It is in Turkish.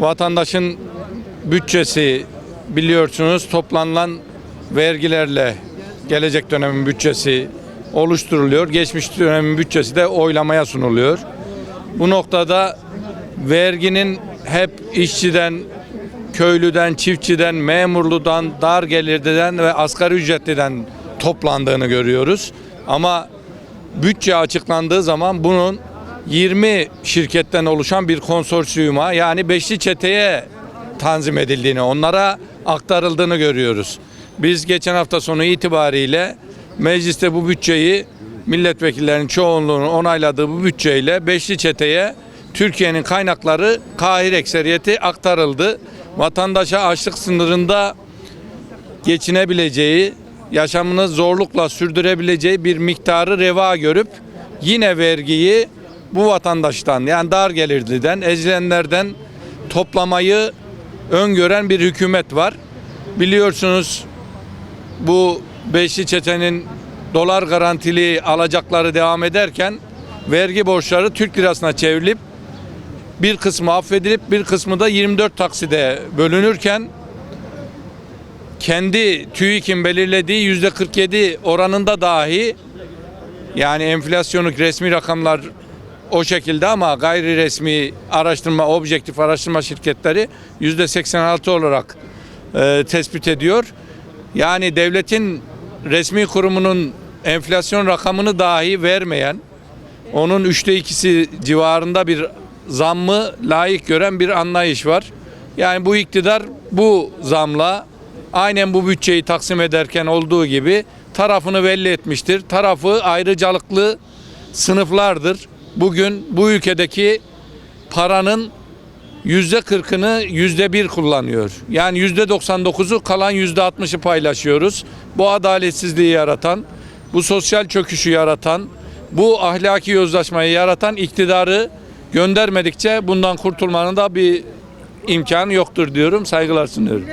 Vatandaşın bütçesi biliyorsunuz toplanılan vergilerle gelecek dönemin bütçesi oluşturuluyor. Geçmiş dönemin bütçesi de oylamaya sunuluyor. Bu noktada verginin hep işçiden, köylüden, çiftçiden, memurludan, dar gelirliden ve asgari ücretliden toplandığını görüyoruz. Ama bütçe açıklandığı zaman bunun 20 şirketten oluşan bir konsorsiyuma yani beşli çeteye tanzim edildiğini, onlara aktarıldığını görüyoruz. Biz geçen hafta sonu itibariyle mecliste bu bütçeyi milletvekillerinin çoğunluğunun onayladığı bu bütçeyle beşli çeteye Türkiye'nin kaynakları kahir ekseriyeti aktarıldı. Vatandaşa açlık sınırında geçinebileceği, yaşamını zorlukla sürdürebileceği bir miktarı reva görüp yine vergiyi bu vatandaştan yani dar gelirliden, ezilenlerden toplamayı öngören bir hükümet var. Biliyorsunuz bu beşli çetenin dolar garantili alacakları devam ederken vergi borçları Türk lirasına çevrilip bir kısmı affedilip bir kısmı da 24 takside bölünürken kendi TÜİK'in belirlediği yüzde 47 oranında dahi yani enflasyonluk resmi rakamlar o şekilde ama gayri resmi araştırma, objektif araştırma şirketleri yüzde 86 olarak e, tespit ediyor. Yani devletin resmi kurumunun enflasyon rakamını dahi vermeyen, onun üçte ikisi civarında bir zammı layık gören bir anlayış var. Yani bu iktidar bu zamla aynen bu bütçeyi taksim ederken olduğu gibi tarafını belli etmiştir. Tarafı ayrıcalıklı sınıflardır. Bugün bu ülkedeki paranın yüzde kırkını yüzde bir kullanıyor. Yani yüzde 99'u kalan yüzde 60'ı paylaşıyoruz. Bu adaletsizliği yaratan, bu sosyal çöküşü yaratan, bu ahlaki yozlaşmayı yaratan iktidarı göndermedikçe bundan kurtulmanın da bir imkanı yoktur diyorum. Saygılar sunuyorum.